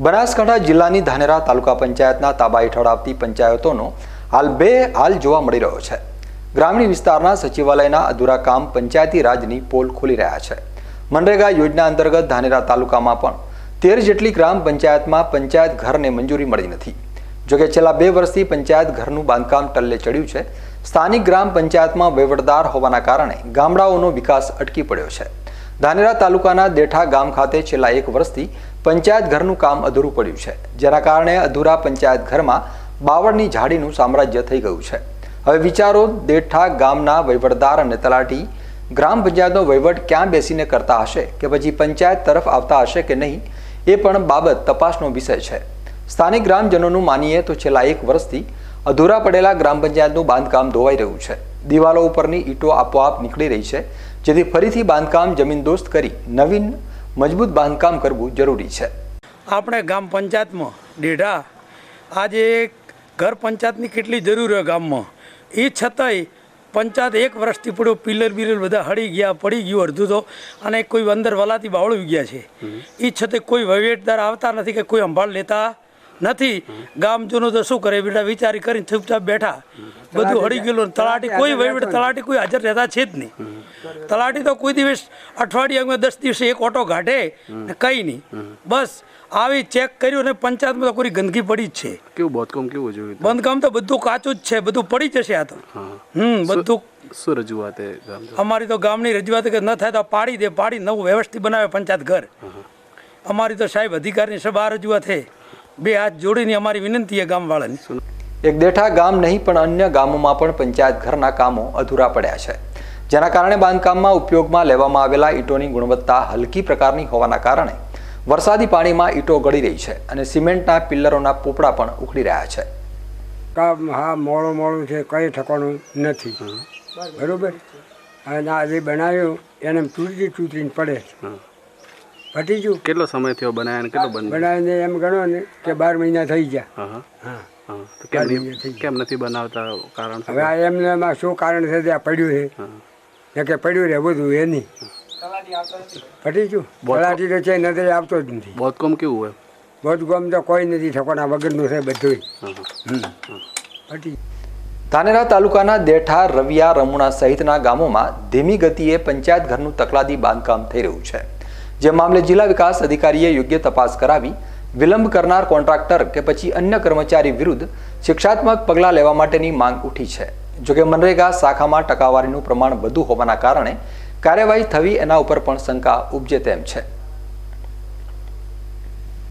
બનાસકાંઠા જિલ્લાની ધાનેરા તાલુકા પંચાયતના તાબા હેઠળ આવતી પંચાયતોનો હાલ બે હાલ જોવા મળી રહ્યો છે. ગ્રામીણ વિસ્તારના સચિવાલયના અધૂરા કામ પંચાયતી રાજની પોલ ખોલી રહ્યા છે. મનરેગા યોજના અંતર્ગત ધાનેરા તાલુકામાં પણ તેર જેટલી ગ્રામ પંચાયતમાં પંચાયત ઘરને મંજૂરી મળી નથી. જોકે છેલ્લા બે વર્ષથી પંચાયત ઘરનું બાંધકામ ટલ્લે ચડ્યું છે. સ્થાનિક ગ્રામ પંચાયતમાં વહીવટદાર હોવાના કારણે ગામડાઓનો વિકાસ અટકી પડ્યો છે. ધાનેરા તાલુકાના દેઠા ગામ ખાતે છેલ્લા એક વર્ષથી પંચાયત ઘરનું કામ અધૂરું પડ્યું છે, જેના કારણે અધૂરા પંચાયત ઘરમાં બાવળની ઝાડીનું સામ્રાજ્ય થઈ ગયું છે. હવે વિચારો, દેઠા ગામના વહીવટદાર અને તલાટી ગ્રામ પંચાયતનો વહીવટ ક્યાં બેસીને કરતા હશે, કે પછી પંચાયત તરફ આવતા હશે કે નહીં, એ પણ બાબત તપાસનો વિષય છે. સ્થાનિક ગ્રામજનોનું માનીએ તો છેલ્લા એક વર્ષથી અધૂરા પડેલા ગ્રામ પંચાયતનું બાંધકામ ધોવાઈ રહ્યું છે. દિવાલો ઉપરની ઈંટો આપોઆપ નીકળી રહી છે જેથી ફરીથી બાંધકામ જમીનદોસ્ત કરી નવીન મજબૂત બાંધકામ કરવું જરૂરી છે. આપણે ગામ પંચાયતમાં ડેઢા. આજે ઘર પંચાયતની કેટલી જરૂર હોય ગામમાં? એ છતાંય પંચાયત એક વર્ષથી પડ્યો પિલર બિલર બધા હળી ગયા પડી ગયું અડધું તો અને કોઈ અંદર વલાથી બાવળી ગયા છે. એ છતાંય કોઈ વહીવટદાર આવતા નથી કે કોઈ સંભાળ લેતા. નથી. ગામજનો તો શું કરે? બેટા વિચારી કરીને ચૂપચાપ બેઠા. બધું હળી ગયેલું તલાટી કોઈ વહીવટ તલાટી કોઈ હાજર રહેતા છે જ નહીં. તલાટી તો કોઈ દિવસ અઠવાડિયામાં દસ દિવસે એક ઓટો કાઢે ને કંઈ નહીં. બસ આવી ચેક કર્યું ને પંચાયતમાં તો કોઈ ગંદકી પડી જ છે. કેવું બાંધકામ કેવું જોયું બાંધકામ બંધકામ તો બધું કાચું જ છે બધું પડી જશે આ તો. હમ બધું શું રજૂઆત અમારી તો ગામની રજૂઆત કે ન થાય તો પાડી દે પાડી નવું વ્યવસ્થિત બનાવે પંચાયત ઘર. અમારી તો સાહેબ અધિકારીની સભા રજૂઆત છે. બે હાથ જોડીને અમારી વિનંતી એ ગામવાળાની. એક દેઠા ગામ નહીં પણ અન્ય ગામોમાં પણ પંચાયત ઘરના કામો અધૂરા પડ્યા છે. જેના કારણે બાંધકામમાં ઉપયોગમાં લેવામાં આવેલા ઈંટોની ગુણવત્તા હલકી પ્રકારની હોવાના કારણે વરસાદી પાણીમાં ઈંટો ગળી રહી છે અને સિમેન્ટના પિલ્લરોના પોપડા પણ ઉખડી રહ્યા છે. કામ હા મોડું મોડું છે કંઈ ઠકવાનું નથી. બરોબર? અને આજે જે બનાવ્યું એને તૂટી તૂટીને પડે છે. પટી કેટલો સમય થયો બનાવ્યા અને કેટલો બંધ બનાવીને એમ ગણો ને કે બાર મહિના થઈ ગયા. હા હા. કેમ નથી બનાવતા કારણ હવે આ એમને એમાં શું કારણ છે ત્યાં પડ્યું છે. કે પડ્યું રહે બધું એ નહીં. પટી ગયું. તલાટી તો છે નથી આવતો જ નથી. બોધકોમ કેવું હોય? બોધકોમ તો કોઈ નથી ઠકોના વગરનું છે બધું હા હા. પટી ધાનેરા તાલુકાના દેઠા રવિયા રમુણા સહિતના ગામોમાં ધીમી ગતિએ પંચાયત ઘરનું તકલાદી બાંધકામ થઈ રહ્યું છે. જે મામલે જિલ્લા વિકાસ અધિકારીએ યોગ્ય તપાસ કરાવી, વિલંબ કરનાર કોન્ટ્રાક્ટર કે પછી અન્ય કર્મચારી વિરુદ્ધ શિક્ષાત્મક પગલાં લેવા માટેની માંગ ઉઠી છે. જોકે મનરેગા શાખામાં ટકાવારીનું પ્રમાણ વધુ હોવાના કારણે કાર્યવાહી થવી એના ઉપર પણ શંકા ઉપજે તેમ છે.